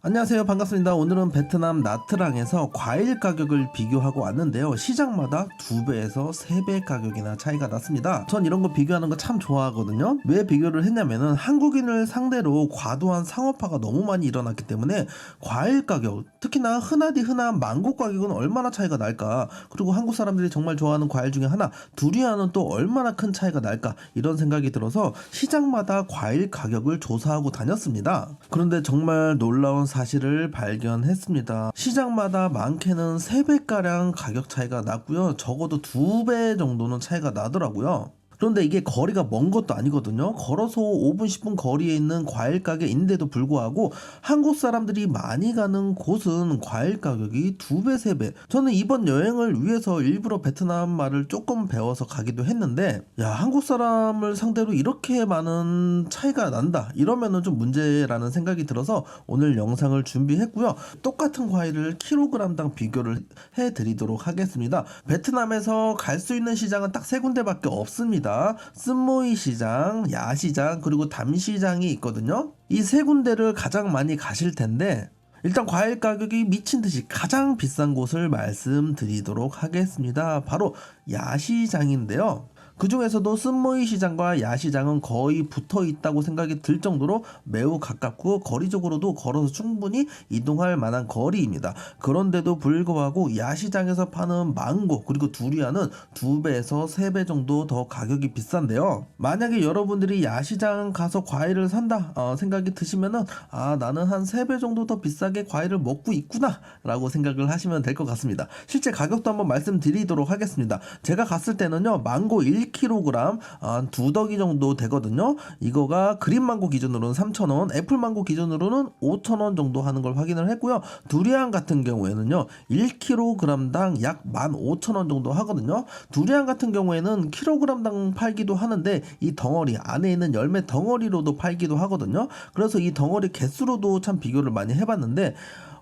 안녕하세요. 반갑습니다. 오늘은 베트남 나트랑에서 과일 가격을 비교하고 왔는데요. 시장마다 두 배에서 세배 가격이나 차이가 났습니다. 전 이런 거 비교하는 거 참 좋아하거든요. 왜 비교를 했냐면은 한국인을 상대로 과도한 상업화가 너무 많이 일어났기 때문에 과일 가격 특히나 흔하디 흔한 망고 가격은 얼마나 차이가 날까? 그리고 한국 사람들이 정말 좋아하는 과일 중에 하나 두리안은 또 얼마나 큰 차이가 날까? 이런 생각이 들어서 시장마다 과일 가격을 조사하고 다녔습니다. 그런데 정말 놀라운 사실을 발견했습니다. 시장마다 많게는 3배가량 가격 차이가 났고요. 적어도 2배 정도는 차이가 나더라고요. 그런데 이게 거리가 먼 것도 아니거든요. 걸어서 5분, 10분 거리에 있는 과일 가게인데도 불구하고 한국 사람들이 많이 가는 곳은 과일 가격이 2배, 3배. 저는 이번 여행을 위해서 일부러 베트남 말을 조금 배워서 가기도 했는데, 야, 한국 사람을 상대로 이렇게 많은 차이가 난다. 이러면은 좀 문제라는 생각이 들어서 오늘 영상을 준비했고요. 똑같은 과일을 킬로그램당 비교를 해드리도록 하겠습니다. 베트남에서 갈 수 있는 시장은 딱 세 군데밖에 없습니다. 쓴모이 시장, 야시장, 그리고 담시장이 있거든요. 이 세 군데를 가장 많이 가실 텐데 일단 과일 가격이 미친 듯이 가장 비싼 곳을 말씀드리도록 하겠습니다. 바로 야시장인데요. 그 중에서도 쓴모이 시장과 야시장은 거의 붙어 있다고 생각이 들 정도로 매우 가깝고 거리적으로도 걸어서 충분히 이동할 만한 거리입니다. 그런데도 불구하고 야시장에서 파는 망고 그리고 두리안은 두 배에서 세 배 정도 더 가격이 비싼데요. 만약에 여러분들이 야시장 가서 과일을 산다 어, 생각이 드시면은 아 나는 한 세 배 정도 더 비싸게 과일을 먹고 있구나라고 생각을 하시면 될 것 같습니다. 실제 가격도 한번 말씀드리도록 하겠습니다. 제가 갔을 때는요 망고 1kg 한 두 덕이 정도 되거든요. 이거가 그린망고 기준으로는 3,000원, 애플망고 기준으로는 5,000원 정도 하는 걸 확인을 했고요. 두리안 같은 경우에는요. 1kg당 약 15,000원 정도 하거든요. 두리안 같은 경우에는 킬로그램당 팔기도 하는데 이 덩어리 안에 있는 열매 덩어리로도 팔기도 하거든요. 그래서 이 덩어리 개수로도 참 비교를 많이 해봤는데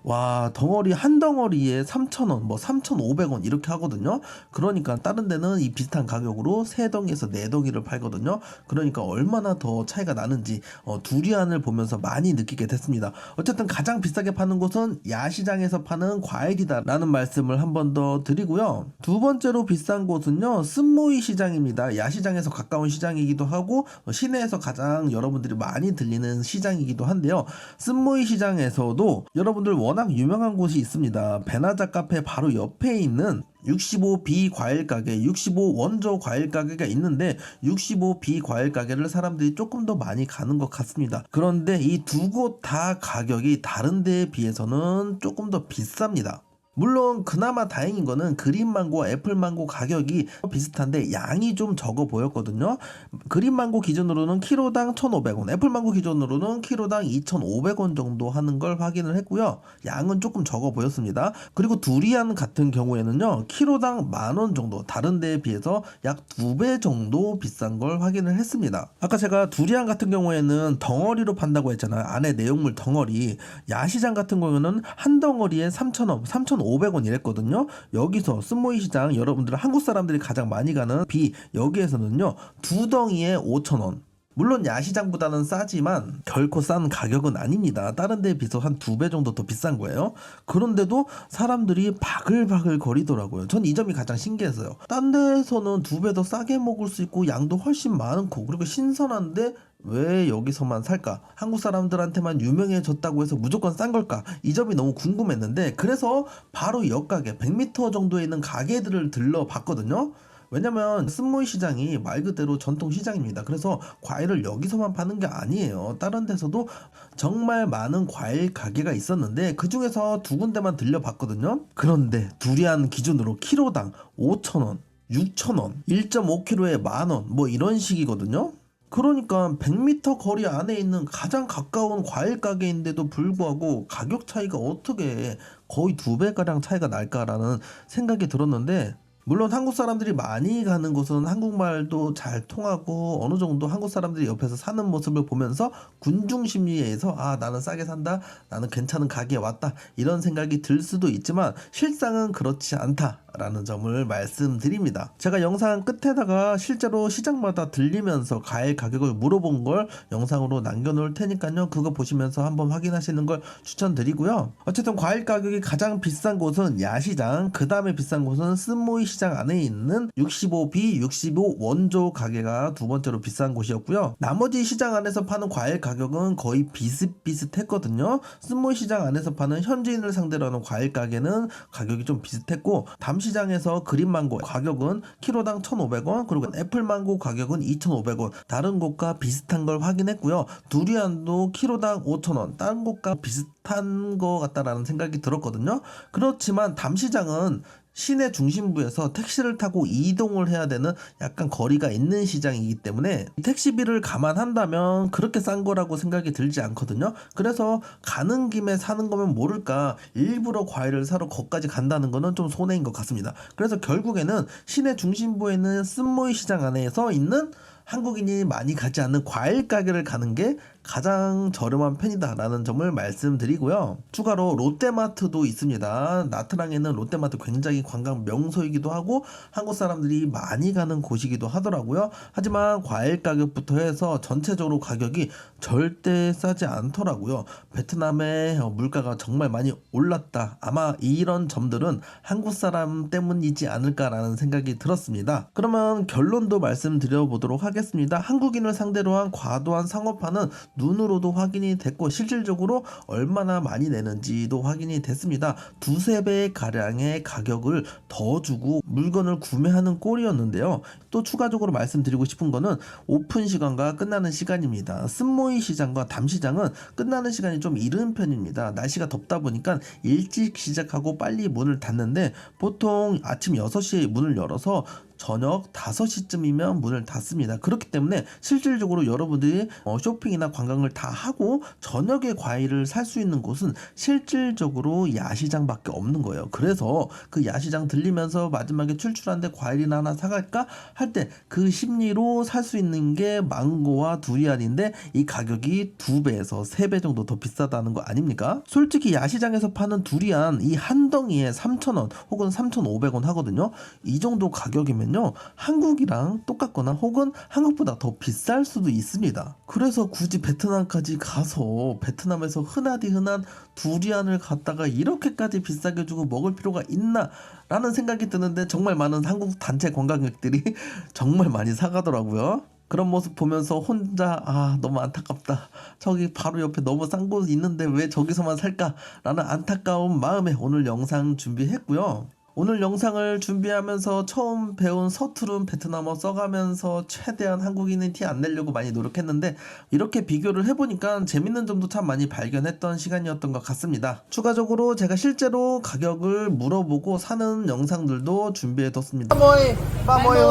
와 덩어리 한 덩어리에 3,000원 뭐 3,500원 이렇게 하거든요. 그러니까 다른 데는 이 비슷한 가격으로 세 덩이에서 네 덩이를 팔거든요. 그러니까 얼마나 더 차이가 나는지 어, 두리안을 보면서 많이 느끼게 됐습니다. 어쨌든 가장 비싸게 파는 곳은 야시장에서 파는 과일이다 라는 말씀을 한 번 더 드리고요. 두 번째로 비싼 곳은요 쓴모이 시장입니다. 야시장에서 가까운 시장이기도 하고 어, 시내에서 가장 여러분들이 많이 들리는 시장이기도 한데요. 쓴모이 시장에서도 여러분들 워낙 유명한 곳이 있습니다. 베나자 카페 바로 옆에 있는 65B 과일 가게, 65 원조 과일 가게가 있는데 65B 과일 가게를 사람들이 조금 더 많이 가는 것 같습니다. 그런데 이 두 곳 다 가격이 다른 데에 비해서는 조금 더 비쌉니다. 물론 그나마 다행인 거는 그린망고와 애플망고 가격이 비슷한데 양이 좀 적어 보였거든요. 그린망고 기준으로는 키로당 1,500원, 애플망고 기준으로는 키로당 2,500원 정도 하는 걸 확인을 했고요. 양은 조금 적어 보였습니다. 그리고 두리안 같은 경우에는요. 키로당 만 원 정도 다른 데에 비해서 약 두 배 정도 비싼 걸 확인을 했습니다. 아까 제가 두리안 같은 경우에는 덩어리로 판다고 했잖아요. 안에 내용물 덩어리. 야시장 같은 경우에는 한 덩어리에 3,000원, 3,500원 이랬거든요. 여기서 쓴모이 시장 여러분들 한국 사람들이 가장 많이 가는 B 여기에서는요. 두 덩이에 5,000원. 물론 야시장보다는 싸지만 결코 싼 가격은 아닙니다. 다른 데에 비해서 한 두 배 정도 더 비싼 거예요. 그런데도 사람들이 바글바글 거리더라고요. 전 이 점이 가장 신기했어요. 딴 데에서는 두 배 더 싸게 먹을 수 있고 양도 훨씬 많고 그리고 신선한데 왜 여기서만 살까? 한국 사람들한테만 유명해졌다고 해서 무조건 싼 걸까? 이 점이 너무 궁금했는데 그래서 바로 옆 가게 100m 정도에 있는 가게들을 들러봤거든요. 왜냐면 쓴모이 시장이 말 그대로 전통 시장입니다. 그래서 과일을 여기서만 파는 게 아니에요. 다른 데서도 정말 많은 과일 가게가 있었는데 그 중에서 두 군데만 들려봤거든요. 그런데 두리안 기준으로 키로당 5,000원, 6,000원, 1.5kg에 만원 뭐 이런 식이거든요. 그러니까 100m 거리 안에 있는 가장 가까운 과일 가게인데도 불구하고 가격 차이가 어떻게 거의 두 배가량 차이가 날까라는 생각이 들었는데 물론 한국 사람들이 많이 가는 곳은 한국말도 잘 통하고 어느 정도 한국 사람들이 옆에서 사는 모습을 보면서 군중 심리에서 아 나는 싸게 산다 나는 괜찮은 가게에 왔다 이런 생각이 들 수도 있지만 실상은 그렇지 않다라는 점을 말씀드립니다. 제가 영상 끝에다가 실제로 시장마다 들리면서 과일 가격을 물어본 걸 영상으로 남겨놓을 테니까요. 그거 보시면서 한번 확인하시는 걸 추천드리고요. 어쨌든 과일 가격이 가장 비싼 곳은 야시장 그 다음에 비싼 곳은 스모이 시장 안에 있는 65B 65 원조 가게가 두 번째로 비싼 곳이었고요. 나머지 시장 안에서 파는 과일 가격은 거의 비슷비슷했거든요. 스모이 시장 안에서 파는 현지인을 상대로 하는 과일 가게는 가격이 좀 비슷했고 담시장에서 그린망고 가격은 키로당 1,500원 그리고 애플망고 가격은 2,500원. 다른 곳과 비슷한 걸 확인했고요. 두리안도 키로당 5,000원. 다른 곳과 비슷한 것 같다라는 생각이 들었거든요. 그렇지만 담시장은 시내 중심부에서 택시를 타고 이동을 해야 되는 약간 거리가 있는 시장이기 때문에 택시비를 감안한다면 그렇게 싼 거라고 생각이 들지 않거든요. 그래서 가는 김에 사는 거면 모를까 일부러 과일을 사러 거기까지 간다는 거는 좀 손해인 것 같습니다. 그래서 결국에는 시내 중심부에 있는 쓴모이 시장 안에서 있는 한국인이 많이 가지 않는 과일 가게를 가는 게 가장 저렴한 편이다라는 점을 말씀드리고요. 추가로 롯데마트도 있습니다. 나트랑에는 롯데마트 굉장히 관광 명소이기도 하고 한국 사람들이 많이 가는 곳이기도 하더라고요. 하지만 과일 가격부터 해서 전체적으로 가격이 절대 싸지 않더라고요. 베트남의 물가가 정말 많이 올랐다. 아마 이런 점들은 한국 사람 때문이지 않을까라는 생각이 들었습니다. 그러면 결론도 말씀드려 보도록 하겠습니다. 한국인을 상대로 한 과도한 상업화는 눈으로도 확인이 됐고 실질적으로 얼마나 많이 내는지도 확인이 됐습니다. 두세 배 가량의 가격을 더 주고 물건을 구매하는 꼴이었는데요. 또 추가적으로 말씀드리고 싶은 거는 오픈 시간과 끝나는 시간입니다. 쓴모이 시장과 담 시장은 끝나는 시간이 좀 이른 편입니다. 날씨가 덥다 보니까 일찍 시작하고 빨리 문을 닫는데 보통 아침 6시에 문을 열어서 저녁 5시쯤이면 문을 닫습니다. 그렇기 때문에 실질적으로 여러분들이 어, 쇼핑이나 관광을 다 하고 저녁에 과일을 살 수 있는 곳은 실질적으로 야시장밖에 없는 거예요. 그래서 그 야시장 들리면서 마지막에 출출한데 과일이나 하나 사갈까 할 때 그 심리로 살 수 있는 게 망고와 두리안인데 이 가격이 두 배에서 세 배 정도 더 비싸다는 거 아닙니까? 솔직히 야시장에서 파는 두리안 이 한 덩이에 3,000원 혹은 3,500원 하거든요. 이 정도 가격이면 요. 한국이랑 똑같거나 혹은 한국보다 더 비쌀 수도 있습니다. 그래서 굳이 베트남까지 가서 베트남에서 흔하디 흔한 두리안을 갖다가 이렇게까지 비싸게 주고 먹을 필요가 있나? 라는 생각이 드는데 정말 많은 한국 단체 관광객들이 정말 많이 사가더라고요. 그런 모습 보면서 혼자 아 너무 안타깝다 저기 바로 옆에 너무 싼 곳 있는데 왜 저기서만 살까라는 안타까운 마음에 오늘 영상 준비했고요 오늘 영상을 준비하면서 처음 배운 서투른 베트남어 써가면서 최대한 한국인의 티 안 내려고 많이 노력했는데 이렇게 비교를 해보니까 재밌는 점도 참 많이 발견했던 시간이었던 것 같습니다. 추가적으로 제가 실제로 가격을 물어보고 사는 영상들도 준비해뒀습니다. Mươi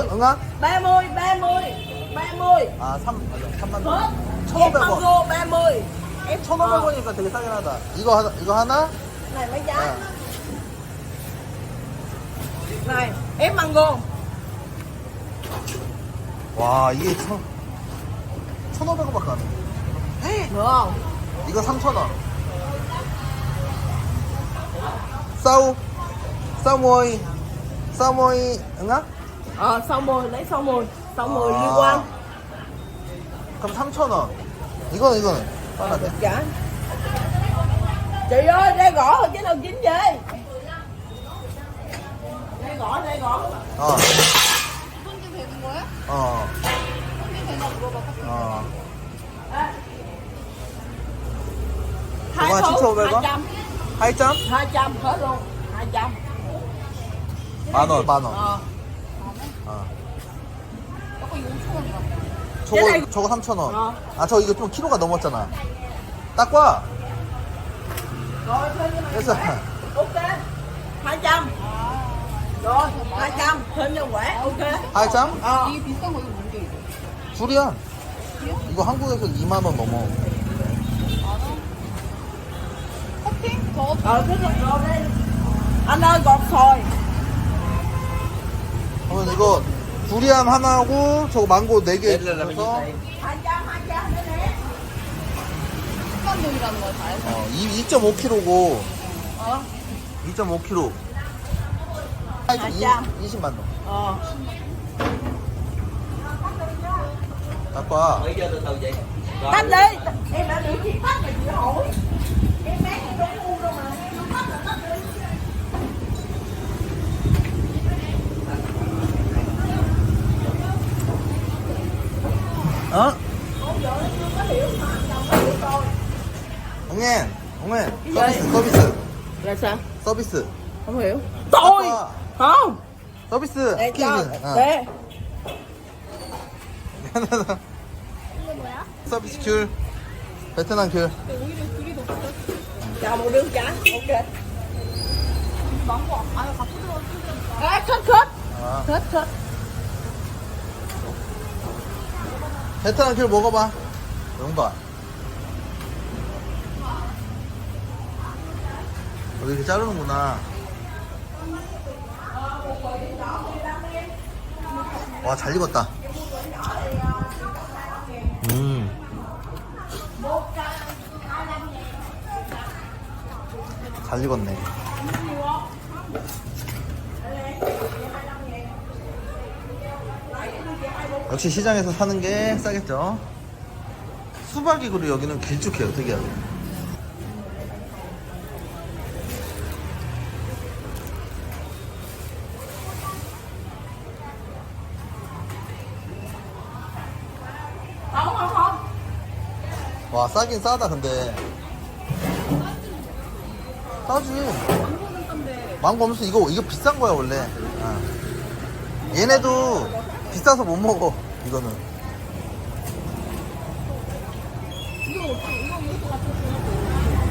ứng á? 30, 30, 30. 아, 3, 맞아, 3만 Hết. 원. Ép 1,500원. mango 30. Ép 1,500원이니까 되게 싸긴 하다. 이거 하나, 이거 하나? Này mấy giá? 네. Này, ép mango. 와, 이게 1,000, 1,500원밖에 안 해. Được không? 이거 3,000원. 싸우, 싸모이, 싸모이, 응아? Ờ, 60, lấy 60. 60 À. liên quan. 그럼 3,000원. 이거는, 이거는. 하나 돼. Dạ. Chị ơi, đây gõ rồi chứ đâu chín gõ, đây gõ. 어, 손질 되는 거야? 어, 손질 되나 물어봐. 어. Hai Đúng rồi, thú, 950 200. 2점? 200 hết luôn. 200. 만 원. 만 원. Ờ. 어. 아까 이거 5천 원이라. 저거, 저거 3,000원. 어. 아, 저 이거 좀 키로가 넘었잖아. 딱 봐. Cho mày 됐어. 200. Rồi, 200. Thêm cho quả. Ok. 2점? Ờ. 이게 비싼 거 이거 뭔데 이거? 둘이야. 이거 한국에서 2만 원 넘어. 커피? 더 này rồi đây. Anh ơi, gọt xoài. 그러면 이거 두리안 하나하고 저거 망고 4개 주셔서 하장 하장 nữa 습관동이라는 걸다 해서. 어, 2.5kg고 어? 2.5kg 맞아. 20 만 원 ờ 아빠 tắt đi em đã được chị tắt rồi chị hỏi em bé em đâu có ngu đâu mà em không tắt là tắt đi 어? 옹엔 옹엔 서비스 서비스 là sao 서비스 không hiểu tôi 아 빠, không 서비스. cho 키위는, 어. để 서비스 귤. 베트남 귤. một đứa trái ok 망고. 아유 갖고 들어왔어. à khết khết 아, khết khết 베트남 귤 먹어봐. 용봐 어, 이렇게 자르는구나 와 잘 익었다 음 잘 익었네. 역시 시장에서 사는 게 싸겠죠. 수박이 그리고 여기는 길쭉해요, 특이하게. không không không 와, 싸긴 싸다, 근데. 싸지. 망고 엄수 이거, 이거 비싼 거야, 원래. 아. 얘네도 비싸서 못 먹어, 이거는.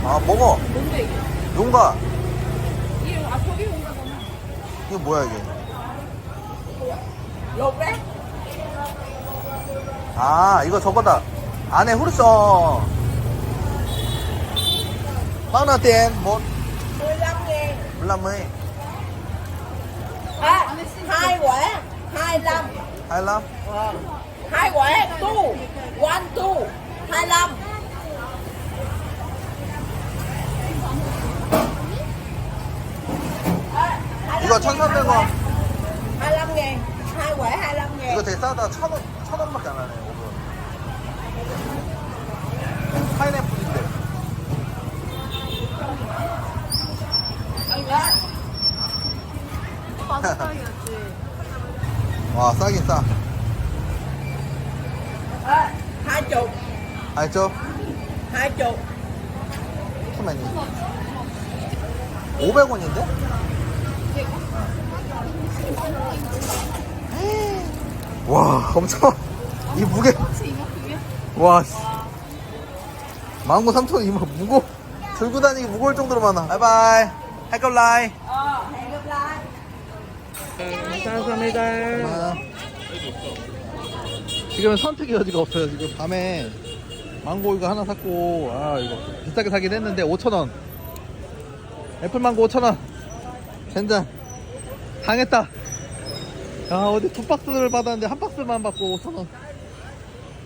아, 먹어. 뭔데 이게? 용가. 이게 아 저기 온 거잖아. 이거 뭐야, 이게. đấy 아, 이거 저거다. 안에 후르써. bao tiền? một 15 ngàn 15의 à, hai quả 25 25. ờ. hai quả tu one tu 25 à, 이거 1,300원. 25 ngàn hai quả 25 ngàn 이거 되게 싸다. 천 원, 천 원밖에 안 하네, 이거. 파인애플인데. 와, 싸긴 싸. hai chục 알죠? chục 투맨이. 500원인데? 와, 엄청. 이 무게. 혹시 이만큼이야? 와, 씨. 망고 3천 이거 무거 들고 다니기 무거울 정도로 많아. 바이바이. 해글라이. hẹn gặp lại 지금은 선택의 여지가 없어요. 지금 밤에 망고 이거 하나 샀고, 아, 이거 비싸게 사긴 했는데 5,000원. 애플 망고 5,000원. 젠장. 당했다. 야, 어디 두 박스를 받았는데 한 박스만 받고 5,000원.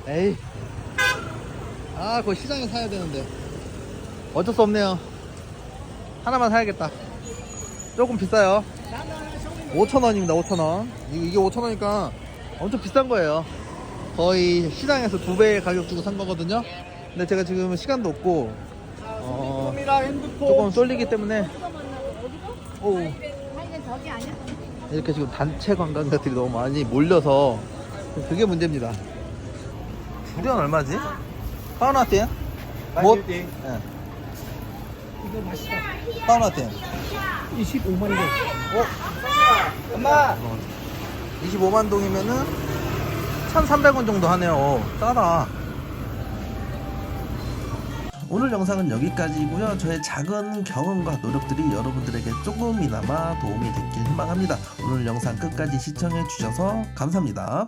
에이. 아, 그거 시장에 사야 되는데. 어쩔 수 없네요. 하나만 사야겠다. 조금 비싸요. 5,000원입니다, 5,000원. 이게 5,000원이니까 엄청 비싼 거예요. 거의 시장에서 두 배의 가격 주고 산 거거든요. 근데 제가 지금 시간도 없고, 어, 조금 쏠리기 때문에, 오? 이렇게 지금 단체 관광객들이 너무 많이 몰려서, 그게 문제입니다. 두리안 얼마지? 파우나티엔? 뭐? 예. 이거 맛있다. 파우나티엔? 25만 원. 어? 엄마. 25만 동이면은 1,300원 정도 하네요. 싸다. 오늘 영상은 여기까지이고요. 저의 작은 경험과 노력들이 여러분들에게 조금이나마 도움이 됐길 희망합니다. 오늘 영상 끝까지 시청해 주셔서 감사합니다.